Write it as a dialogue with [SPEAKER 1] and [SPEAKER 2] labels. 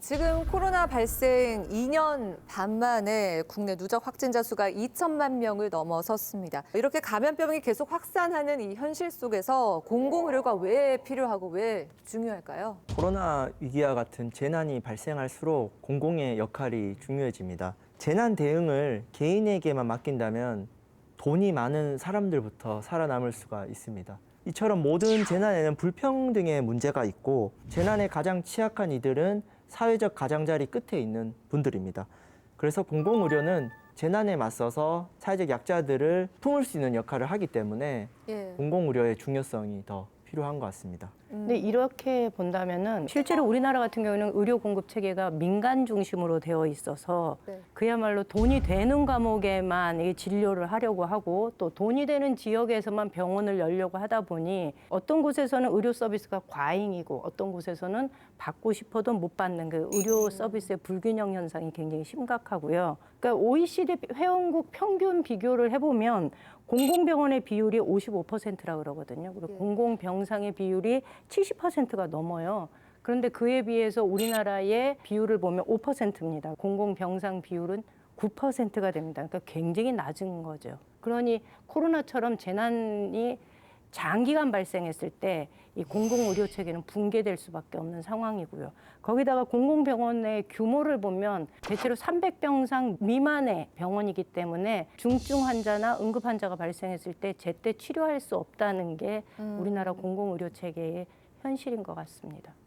[SPEAKER 1] 지금 코로나 발생 2년 반 만에 국내 누적 확진자 수가 2천만 명을 넘어섰습니다. 이렇게 감염병이 계속 확산하는 이 현실 속에서 공공의료가 왜 필요하고 왜 중요할까요?
[SPEAKER 2] 코로나 위기와 같은 재난이 발생할수록 공공의 역할이 중요해집니다. 재난 대응을 개인에게만 맡긴다면 돈이 많은 사람들부터 살아남을 수가 있습니다. 이처럼 모든 재난에는 불평등의 문제가 있고 재난에 가장 취약한 이들은 사회적 가장자리 끝에 있는 분들입니다. 그래서 공공의료는 재난에 맞서서 사회적 약자들을 품을 수 있는 역할을 하기 때문에
[SPEAKER 1] 예.
[SPEAKER 2] 공공의료의 중요성이 더 필요한 것 같습니다.
[SPEAKER 3] 근데 이렇게 본다면은 실제로 우리나라 같은 경우는 의료 공급 체계가 민간 중심으로 되어 있어서
[SPEAKER 1] 네.
[SPEAKER 3] 그야말로 돈이 되는 과목에만 이 진료를 하려고 하고 또 돈이 되는 지역에서만 병원을 열려고 하다 보니 어떤 곳에서는 의료 서비스가 과잉이고 어떤 곳에서는 받고 싶어도 못 받는 그 의료 서비스의 불균형 현상이 굉장히 심각하고요. 그러니까 OECD 회원국 평균 비교를 해보면 공공병원의 비율이 55%라 그러거든요. 그리고
[SPEAKER 1] 예.
[SPEAKER 3] 공공병상의 비율이 70%가 넘어요. 그런데 그에 비해서 우리나라의 비율을 보면 5%입니다. 공공병상 비율은 9%가 됩니다. 그러니까 굉장히 낮은 거죠. 그러니 코로나처럼 재난이 장기간 발생했을 때 이 공공의료 체계는 붕괴될 수밖에 없는 상황이고요. 거기다가 공공병원의 규모를 보면 대체로 300병상 미만의 병원이기 때문에 중증 환자나 응급 환자가 발생했을 때 제때 치료할 수 없다는 게 우리나라 공공의료 체계의 현실인 것 같습니다.